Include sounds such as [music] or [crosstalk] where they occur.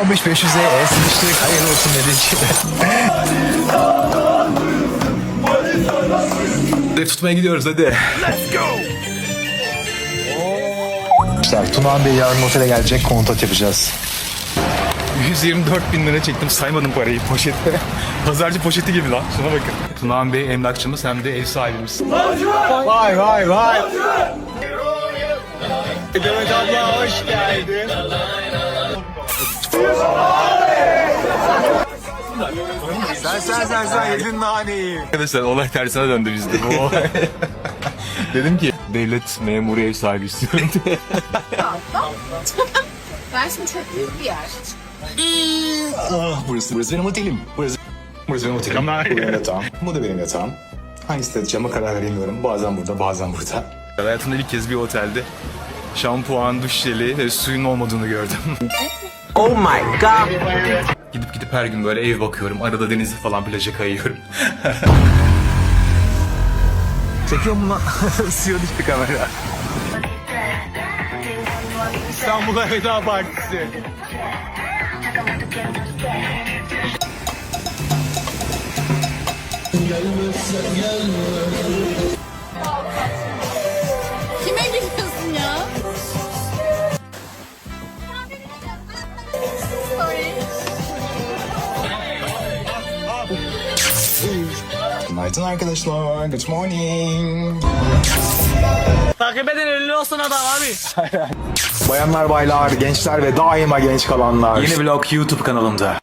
15500'e sıkıştık. Hayırlı olsun dedik. [laughs] Hedef tutmaya gidiyoruz hadi. Arkadaşlar Tunağan Bey yarın otele gelecek kontat yapacağız. 124 bin lira çektim saymadım parayı poşette. [laughs] Pazarcı poşeti gibi lan şuna bakın. Tunağan Bey emlakçımız hem de ev sahibimiz. Vay vay vay. Demet abla hoş geldin. Sen sen sen sen yedin naneyi. Arkadaşlar olay tersine döndü bizde. Bu olay. [laughs] Dedim ki devlet memuru ev sahibi istiyorum diye. [laughs] Ben şimdi çok büyük bir yer. Ah, burası, burası benim otelim. Burası, burası benim otelim. Bu benim yatağım. Bu da benim yatağım. Hangisini edeceğime karar veremiyorum. Bazen burada, bazen burada. Hayatımda ilk kez bir otelde şampuan, duş jeli ve suyun olmadığını gördüm. Oh my god. gidip gidip her gün böyle ev bakıyorum. Arada denize falan plaja kayıyorum. Çekiyor mu lan? [laughs] Suya düştü kamera. İstanbul'a veda partisi. Kime Günaydın arkadaşlar. Good morning. Takip edin ünlü olsun adam abi. Bayanlar, baylar, gençler ve daima genç kalanlar. Yeni vlog YouTube kanalımda.